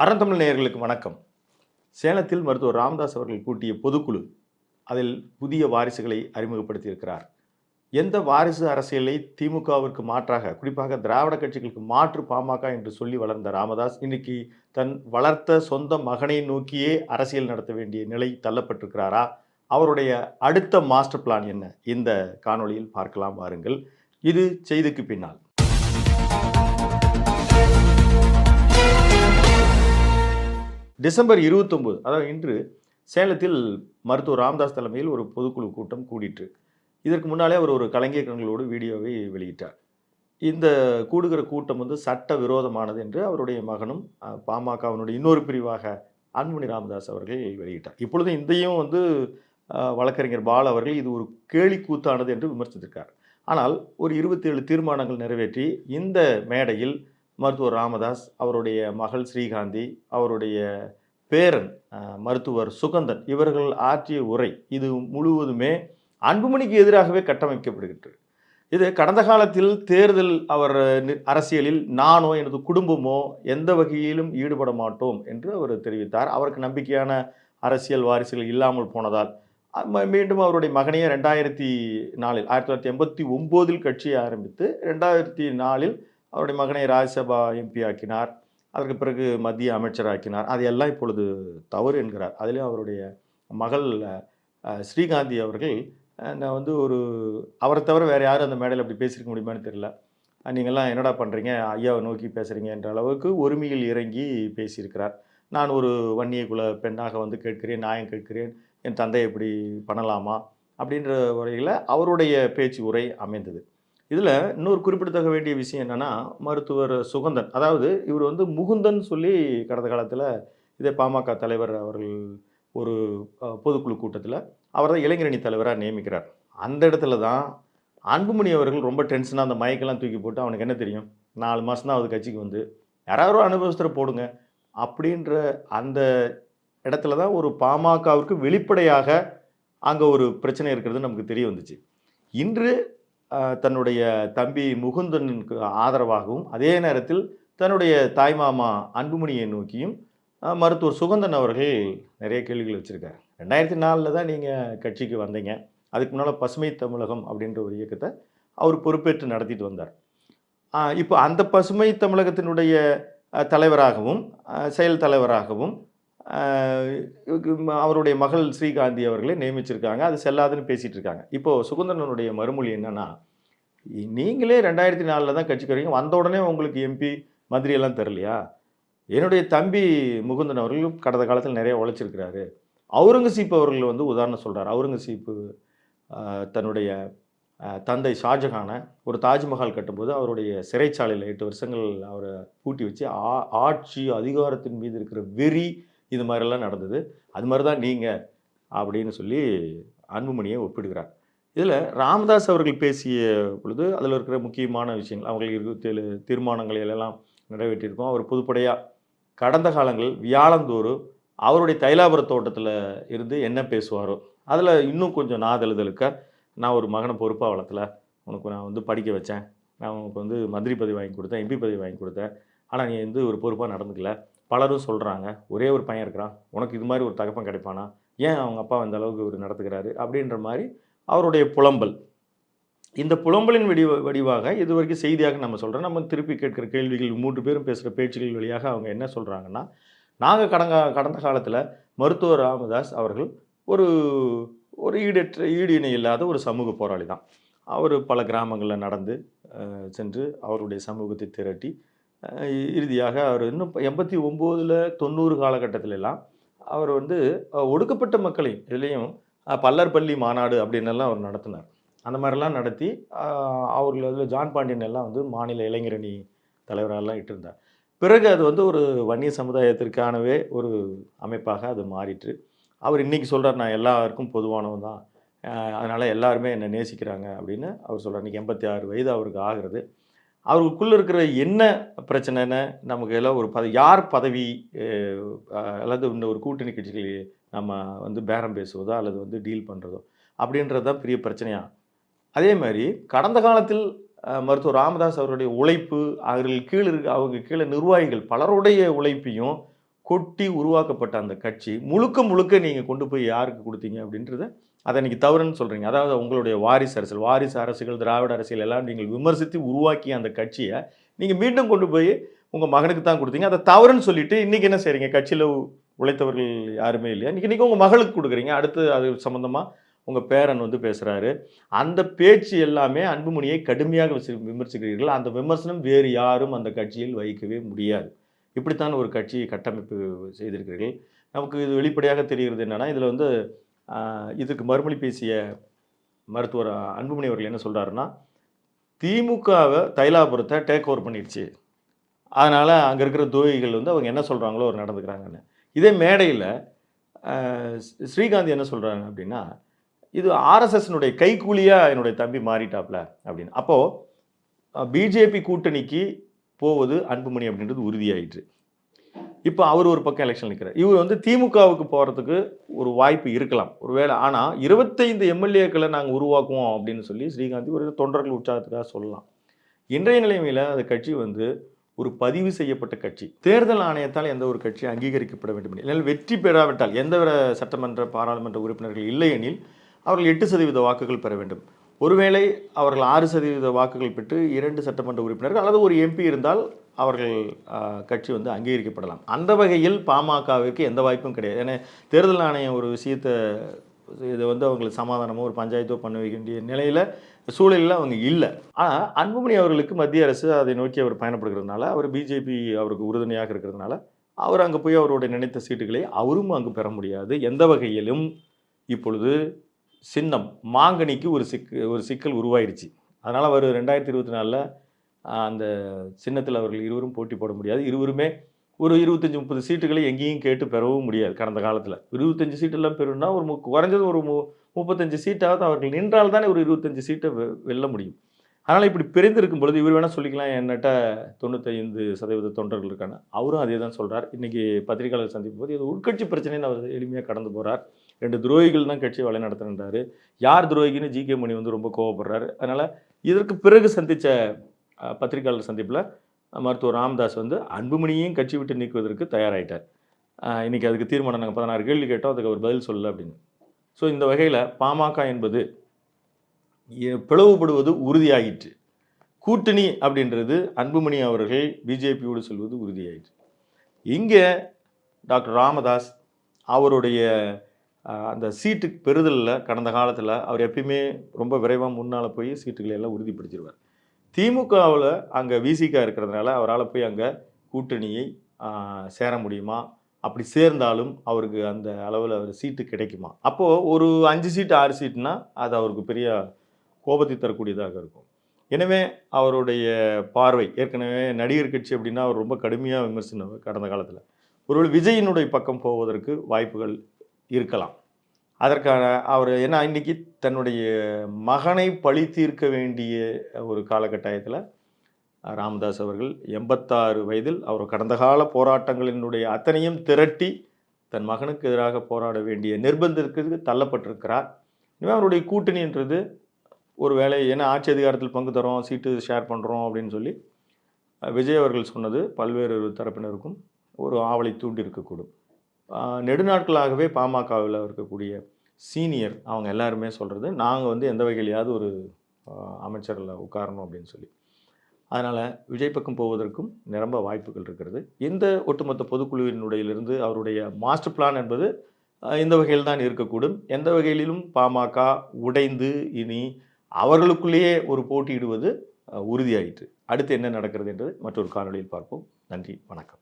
அறந்தமிழ் நேயர்களுக்கு வணக்கம். சேலத்தில் மருத்துவர் ராமதாஸ் அவர்கள் கூட்டிய பொதுக்குழு அதில் புதிய வாரிசுகளை அறிமுகப்படுத்தியிருக்கிறார். எந்த வாரிசு அரசியலை திமுகவிற்கு மாற்றாக குறிப்பாக திராவிட கட்சிகளுக்கு மாற்று பாமக என்று சொல்லி வளர்ந்த ராமதாஸ் இன்னைக்கு தன் வளர்த்த சொந்த மகனை நோக்கியே அரசியல் நடத்த வேண்டிய நிலை தள்ளப்பட்டிருக்கிறாரா? அவருடைய அடுத்த மாஸ்டர் பிளான் என்ன? இந்த காணொளியில் பார்க்கலாம் வாருங்கள். இது செய்திக்கு பின்னால். டிசம்பர் இருபத்தொம்போது அதாவது இன்று சேலத்தில் மருத்துவர் ராமதாஸ் தலைமையில் ஒரு பொதுக்குழு கூட்டம் கூடிற்று இதற்கு முன்னாலே அவர் ஒரு கலைஞர்களோடு வீடியோவை வெளியிட்டார். இந்த கூடுகிற கூட்டம் வந்து சட்ட விரோதமானது என்று அவருடைய மகனும் பாமகவினுடைய இன்னொரு பிரிவாக அன்புமணி ராமதாஸ் அவர்கள் வெளியிட்டார். இப்பொழுது இந்தையும் வந்து வழக்கறிஞர் பால் அவர்கள் இது ஒரு கேலி கூத்தானது என்று விமர்சித்திருக்கார். ஆனால் ஒரு இருபத்தேழு தீர்மானங்கள் நிறைவேற்றி இந்த மேடையில் மருத்துவர் ராமதாஸ் அவருடைய மகள் ஸ்ரீகாந்தி அவருடைய பேரன் மருத்துவர் சுகந்தன் இவர்கள் ஆற்றிய உரை இது முழுவதுமே அன்புமணிக்கு எதிராகவே கட்டமைக்கப்படுகின்றது. இது கடந்த காலத்தில் தேர்தல் அவர் நி- அரசியலில் நானோ எனது குடும்பமோ எந்த வகையிலும் ஈடுபட மாட்டோம் என்று அவர் தெரிவித்தார். அவருக்கு நம்பிக்கையான அரசியல் வாரிசுகள் இல்லாமல் போனதால் மீண்டும் அவருடைய மகனையே ரெண்டாயிரத்தி நாலில் ஆயிரத்தி தொள்ளாயிரத்தி எண்பத்தி ஒம்போதில் கட்சியை ஆரம்பித்து ரெண்டாயிரத்தி நாலில் அவருடைய மகனை ராஜ்யசபா எம்பி ஆக்கினார். அதற்கு பிறகு மத்திய அமைச்சராக்கினார் அதையெல்லாம் இப்பொழுது தவறு என்கிறார். அதிலும் அவருடைய மகள் ஸ்ரீகாந்தி அவர்கள் நான் வந்து ஒரு அவரை தவிர வேறு யாரும் அந்த மேடையில் அப்படி பேசியிருக்க முடியுமான்னு தெரியல. நீங்கள்லாம் என்னடா பண்ணுறீங்க ஐயாவை நோக்கி பேசுகிறீங்க என்ற அளவுக்கு ஒருமையில் இறங்கி பேசியிருக்கிறார். நான் ஒரு வன்னிய குல பெண்ணாக வந்து கேட்கிறேன் நியாயம் கேட்கிறேன் என் தந்தை இப்படி பண்ணலாமா? அப்படின்ற வரையில் அவருடைய பேச்சு உரை அமைந்தது. இதில் இன்னொரு குறிப்பிடத்தக்க வேண்டிய விஷயம் என்னென்னா மருத்துவர் சுகந்தன். அதாவது இவர் வந்து முகுந்தன் சொல்லி கடந்த காலத்தில் இதே பாமக தலைவர் அவர்கள் ஒரு பொதுக்குழு கூட்டத்தில் அவர் தான் இளைஞரணி தலைவராக நியமிக்கிறார். அந்த இடத்துல தான் அன்புமணி அவர்கள் ரொம்ப டென்ஷனாக அந்த மயக்கெல்லாம் தூக்கி போட்டு அவனுக்கு என்ன தெரியும்? நாலு மாதம் தான் அவர் கட்சிக்கு வந்து. யாராவது ஒரு போடுங்க. அப்படின்ற அந்த இடத்துல தான் ஒரு பாமகவிற்கு வெளிப்படையாக அங்கே ஒரு பிரச்சனை இருக்கிறது நமக்கு தெரிய வந்துச்சு. இன்று தன்னுடைய தம்பி முகுந்தனுக்கு ஆதரவாகவும் அதே நேரத்தில் தன்னுடைய தாய்மாமா அன்புமணியை நோக்கியும் மருத்துவர் சுகந்தன் அவர்கள் நிறைய கேள்விகள் வச்சுருக்காரு. ரெண்டாயிரத்தி நாலில் தான் நீங்கள் கட்சிக்கு வந்தீங்க. அதுக்கு முன்னால் பசுமை தமிழகம் அப்படின்ற ஒரு இயக்கத்தை அவர் பொறுப்பேற்று நடத்திட்டு வந்தார். இப்போ அந்த பசுமை தமிழகத்தினுடைய தலைவராகவும் செயல் தலைவராகவும் அவருடைய மகள் ஸ்ரீகாந்தி அவர்களை நியமிச்சிருக்காங்க. அது செல்லாதுன்னு பேசிகிட்டு இருக்காங்க இப்போது சுகுந்தரனுடைய மறுமொழி என்னன்னா நீங்களே ரெண்டாயிரத்தி நாலில் தான் கட்சிக்கு வரீங்க வந்த உடனே உங்களுக்கு எம்பி மந்திரியெல்லாம் தரலையா? என்னுடைய தம்பி முகுந்தன் அவர்களும் கடந்த காலத்தில் நிறைய உழைச்சிருக்கிறாரு. அவுரங்கசீப் அவர்கள் வந்து உதாரணம் சொல்கிறார் அவுரங்கசீப்பு தன்னுடைய தந்தை ஷாஜஹானை ஒரு தாஜ்மஹால் கட்டும்போது அவருடைய சிறைச்சாலையில் எட்டு வருஷங்கள் அவரை பூட்டி வச்சு ஆ ஆட்சி அதிகாரத்தின் மீது இருக்கிற வெறி இது மாதிரிலாம் நடந்தது. அது மாதிரி தான் நீங்கள் அப்படின்னு சொல்லி அன்புமணியை ஒப்பிடுகிறார். இதில் ராமதாஸ் அவர்கள் பேசிய பொழுது அதில் இருக்கிற முக்கியமான விஷயங்கள் அவங்களுக்கு இருபத்தேழு தீர்மானங்களை எல்லாம் நிறைவேற்றியிருக்கோம். அவர் புதுப்படையாக கடந்த காலங்கள் வியாழந்தோறும் அவருடைய தைலாபுர தோட்டத்தில் இருந்து என்ன பேசுவாரோ அதில் இன்னும் கொஞ்சம் நாதெழுதலுக்க நான் ஒரு மகனை பொறுப்பாக வளர்த்தல. உனக்கு நான் வந்து படிக்க வச்சேன். நான் உனக்கு வந்து மந்திரி பதவி வாங்கி கொடுத்தேன் எம்பி பதவி வாங்கி கொடுத்தேன். ஆனால் நீ வந்து ஒரு பொறுப்பாக நடந்துக்கல. பலரும் சொல்கிறாங்க ஒரே ஒரு பையன் இருக்கிறான். உனக்கு இது மாதிரி ஒரு தகப்பன் கிடைப்பானா? ஏன் அவங்க அப்பா அந்த அளவுக்கு ஒரு நடத்துக்கிறாரு அப்படின்ற மாதிரி அவருடைய புலம்பல். இந்த புலம்பலின் வடிவ வடிவாக இது வரைக்கும் செய்தியாக நம்ம சொல்கிறோம் நம்ம திருப்பி கேட்குற கேள்விகள் மூன்று பேரும் பேசுகிற பேச்சுகள் வழியாக அவங்க என்ன சொல்கிறாங்கன்னா நாங்கள் கடங்க கடந்த காலத்தில் மருத்துவர் ராமதாஸ் அவர்கள் ஒரு ஒரு ஈடற்ற ஈடு இணை இல்லாத ஒரு சமூக போராளி தான் அவர் பல கிராமங்களில் நடந்து சென்று அவருடைய சமூகத்தை திரட்டி இறுதியாக அவர் இன்னும் எண்பத்தி ஒம்போதில் தொண்ணூறு காலகட்டத்திலெல்லாம் அவர் வந்து ஒடுக்கப்பட்ட மக்களையும் இதுலேயும் பல்லர் பள்ளி மாநாடு அப்படின்னு எல்லாம் அவர் நடத்தினார். அந்த மாதிரிலாம் நடத்தி அவர்கள் அதில் ஜான் பாண்டியன் எல்லாம் வந்து மாநில இளைஞரணி தலைவரெல்லாம் இட்டிருந்தார். பிறகு அது வந்து ஒரு வன்னிய சமுதாயத்திற்கானவே ஒரு அமைப்பாக அது மாறிற்று. அவர் இன்றைக்கி சொல்கிறார் நான் எல்லாருக்கும் பொதுவானவன் தான். அதனால் எல்லாருமே என்னை நேசிக்கிறாங்க அப்படின்னு அவர் சொல்கிறார் இன்றைக்கி எண்பத்தி ஆறு வயது அவருக்கு ஆகிறது. அவருக்குள்ளே இருக்கிற என்ன பிரச்சனைன்னு நமக்கு எல்லாம் ஒரு பதவி யார் பதவி அல்லது இந்த ஒரு கூட்டணி கட்சிகள் நம்ம வந்து பேரம் பேசுவதோ அல்லது வந்து டீல் பண்ணுறதோ அப்படின்றது தான் பெரிய பிரச்சனையாக அதே மாதிரி கடந்த காலத்தில் மருத்துவர் ராமதாஸ் அவருடைய உழைப்பு அவர்கள் கீழே இருக்க அவங்க கீழே நிர்வாகிகள் பலருடைய உழைப்பையும் கொட்டி உருவாக்கப்பட்ட அந்த கட்சி முழுக்க முழுக்க நீங்கள் கொண்டு போய் யாருக்கு கொடுத்தீங்க அப்படின்றத அதை இன்றைக்கி தவறுன்னு சொல்கிறீங்க அதாவது உங்களுடைய வாரிசு அரசியல் வாரிசு அரசுகள் திராவிட அரசியல் எல்லாம் நீங்கள் விமர்சித்து உருவாக்கிய அந்த கட்சியை நீங்கள் மீண்டும் கொண்டு போய் உங்கள் மகனுக்கு தான் கொடுத்தீங்க. அதை தவறுன்னு சொல்லிட்டு இன்றைக்கி என்ன செய்கிறீங்க கட்சியில் உழைத்தவர்கள் யாருமே இல்லையா? இன்றைக்கி இன்றைக்கி உங்கள் மகளுக்கு கொடுக்குறீங்க. அடுத்து அது சம்மந்தமாக உங்கள் பேரன் வந்து பேசுகிறாரு அந்த பேச்சு எல்லாமே அன்புமணியை கடுமையாக விமர்சிக்கிறீர்கள். அந்த விமர்சனம் வேறு யாரும் அந்த கட்சியில் வைக்கவே முடியாது. இப்படித்தான் ஒரு கட்சி கட்டமைப்பு செய்திருக்கிறீர்கள். நமக்கு இது வெளிப்படையாக தெரிகிறது என்னென்னா இதில் வந்து இதுக்கு மறுமொழி பேசிய மருத்துவர் அன்புமணி அவர்கள் என்ன சொல்கிறாருன்னா திமுகவை தைலாபுரத்தை டேக் ஓவர் பண்ணிடுச்சு. அதனால் அங்கே இருக்கிற துரோகிகள் வந்து அவங்க என்ன சொல்கிறாங்களோ அவர் நடந்துக்கிறாங்கன்னு. இதே மேடையில் ஸ்ரீகாந்த் என்ன சொல்கிறாங்க அப்படின்னா இது ஆர்எஸ்எஸ்னுடைய கைக்கூலியாக என்னுடைய தம்பி மாறிட்டாப்ல அப்படின்னு. அப்போது பிஜேபி கூட்டணிக்கு போவது அன்புமணி அப்படின்றது உறுதியாயிற்று. இப்போ அவர் ஒரு பக்கம் எலெக்ஷன் நிற்கிறார் இவர் வந்து திமுகவுக்கு போகிறதுக்கு ஒரு வாய்ப்பு இருக்கலாம். ஒருவேளை ஆனால் இருபத்தைந்து எம்எல்ஏக்களை நாங்கள் உருவாக்குவோம் அப்படின்னு சொல்லி ஸ்ரீகாந்தி ஒரு தொண்டர்கள் உற்சாகத்துக்காக சொல்லலாம். இன்றைய நிலைமையில் அந்த கட்சி வந்து ஒரு பதிவு செய்யப்பட்ட கட்சி. தேர்தல் ஆணையத்தால் எந்த ஒரு கட்சி அங்கீகரிக்கப்பட வேண்டும் இல்லை வெற்றி பெறாவிட்டால் எந்த சட்டமன்ற பாராளுமன்ற உறுப்பினர்கள் இல்லையெனில் அவர்கள் எட்டு சதவீத வாக்குகள் பெற வேண்டும். ஒருவேளை அவர்கள் ஆறு சதவீத வாக்குகள் பெற்று இரண்டு சட்டமன்ற உறுப்பினர்கள் அல்லது ஒரு எம்பி இருந்தால் அவர்கள் கட்சி வந்து அங்கீகரிக்கப்படலாம். அந்த வகையில் பாமகவிற்கு எந்த வாய்ப்பும் கிடையாது. ஏன்னா தேர்தல் ஆணையம் ஒரு விஷயத்தை இதை வந்து அவங்களுக்கு சமாதானமோ ஒரு பஞ்சாயத்தோ பண்ண வைக்க வேண்டிய நிலையில் சூழலில் அவங்க இல்லை. ஆனால் அன்புமணி அவர்களுக்கு மத்திய அரசு அதை நோக்கி அவர் பயணப்படுகிறதுனால அவர் பிஜேபி அவருக்கு உறுதுணையாக இருக்கிறதுனால அவர் அங்கே போய் அவருடைய நினைத்த சீட்டுகளை அவரும் அங்கு பெற முடியாது. எந்த வகையிலும் இப்பொழுது சின்னம் மாங்கனிக்கு ஒரு சிக்கு ஒரு சிக்கல் உருவாயிருச்சு. அதனால் அவர் ரெண்டாயிரத்தி இருபத்தி நாலில் அந்த சின்னத்தில் அவர்கள் இருவரும் போட்டி போட முடியாது. இருவருமே ஒரு இருபத்தஞ்சி முப்பது சீட்டுகளை எங்கேயும் கேட்டு பெறவும் முடியாது கடந்த காலத்தில். இருபத்தஞ்சி சீட்டெல்லாம் பெறணும்னா ஒரு மு- குறைஞ்சது ஒரு மு முப்பத்தஞ்சு சீட்டாவது அவர்கள் நின்றால் தானே ஒரு இருபத்தஞ்சு சீட்டை வெ- வெல்ல முடியும். அதனால் இப்படி பிரிந்திருக்கும் பொழுது இவர் வேணால் சொல்லிக்கலாம் என்னட்ட தொண்ணூத்தைந்து சதவீத தொண்டர்கள் இருக்காங்க. அவரும் அதே தான் சொல்கிறார் இன்றைக்கி பத்திரிகையாளர் சந்திக்கும் போது இது உட்கட்சி பிரச்சனைன்னு அவர் எளிமையாக கடந்து போகிறார் ரெண்டு துரோகிகள் தான் கட்சியை வழி நடத்துகின்றாரு யார் துரோகின்னு ஜி கே மணி வந்து ரொம்ப கோவப்படுறாரு. அதனால் இதற்கு பிறகு சந்தித்த பத்திரிகையாளர் சந்திப்பில் மருத்துவர் ராமதாஸ் வந்து அன்புமணியையும் கட்சி விட்டு நீக்குவதற்கு தயாராயிட்டார். இன்றைக்கி அதுக்கு தீர்மானம் நாங்கள் பதினாறு கேள்வி கேட்டோம் அதுக்கு அவர் பதில் சொல்லலை அப்படின்னு. ஸோ இந்த வகையில் பாமக என்பது பிளவுபடுவது உறுதியாயிற்று. கூட்டணி அப்படின்றது அன்புமணி அவர்கள் பிஜேபியோடு சொல்வது உறுதியாயிற்று. இங்கே டாக்டர் ராமதாஸ் அவருடைய அந்த சீட்டு பெறுதலில் கடந்த காலத்தில் அவர் எப்பயுமே ரொம்ப விரைவாக முன்னால் போய் சீட்டுகளை எல்லாம் உறுதிப்படுத்திடுவார் திமுகவில் அங்கே விசிகா இருக்கிறதுனால அவரால் போய் அங்கே கூட்டணியை சேர முடியுமா? அப்படி சேர்ந்தாலும் அவருக்கு அந்த அளவில் அவர் சீட்டு கிடைக்குமா? அப்போது ஒரு அஞ்சு சீட்டு ஆறு சீட்டுனா அது அவருக்கு பெரிய கோபத்தை தரக்கூடியதாக இருக்கும். எனவே அவருடைய பார்வை ஏற்கனவே நடிகர் கட்சி அப்படின்னா அவர் ரொம்ப கடுமையாக விமர்சனம் கடந்த காலத்தில். ஒருவேளை விஜயினுடைய பக்கம் போவதற்கு வாய்ப்புகள் இருக்கலாம். அதற்கான அவர் ஏன்னா இன்றைக்கி தன்னுடைய மகனை பழி தீர்க்க வேண்டிய ஒரு காலகட்டாயத்தில் ராமதாஸ் அவர்கள் எண்பத்தாறு வயதில் அவர் கடந்த கால போராட்டங்களினுடைய அத்தனையும் திரட்டி தன் மகனுக்கு எதிராக போராட வேண்டிய நிர்பந்தத்திற்கு தள்ளப்பட்டிருக்கிறார். இனிமேல் அவருடைய கூட்டணின்றது ஒரு வேலை ஏன்னா ஆட்சி அதிகாரத்தில் பங்கு தரோம் சீட்டு ஷேர் பண்ணுறோம் அப்படின்னு சொல்லி விஜய் அவர்கள் சொன்னது பல்வேறு தரப்பினருக்கும் ஒரு ஆவலை தூண்டி இருக்கக்கூடும் நெடுநாட்களாகவே பாமகவில் இருக்கக்கூடிய சீனியர் அவங்க எல்லாருமே சொல்கிறது நாங்கள் வந்து எந்த வகையிலையாவது ஒரு அமைச்சரில் உட்காரணும் அப்படின்னு சொல்லி. அதனால் விஜய் பக்கம் போவதற்கும் நிரம்ப வாய்ப்புகள் இருக்கிறது. இந்த ஒட்டுமொத்த பொதுக்குழுவினுடையிலிருந்து அவருடைய மாஸ்டர் பிளான் என்பது இந்த வகையில் தான் இருக்கக்கூடும். எந்த வகையிலும் பாமக உடைந்து இனி அவர்களுக்குள்ளேயே ஒரு போட்டியிடுவது உறுதியாயிற்று. அடுத்து என்ன நடக்கிறது என்று மற்றொரு காணொலியில் பார்ப்போம். நன்றி வணக்கம்.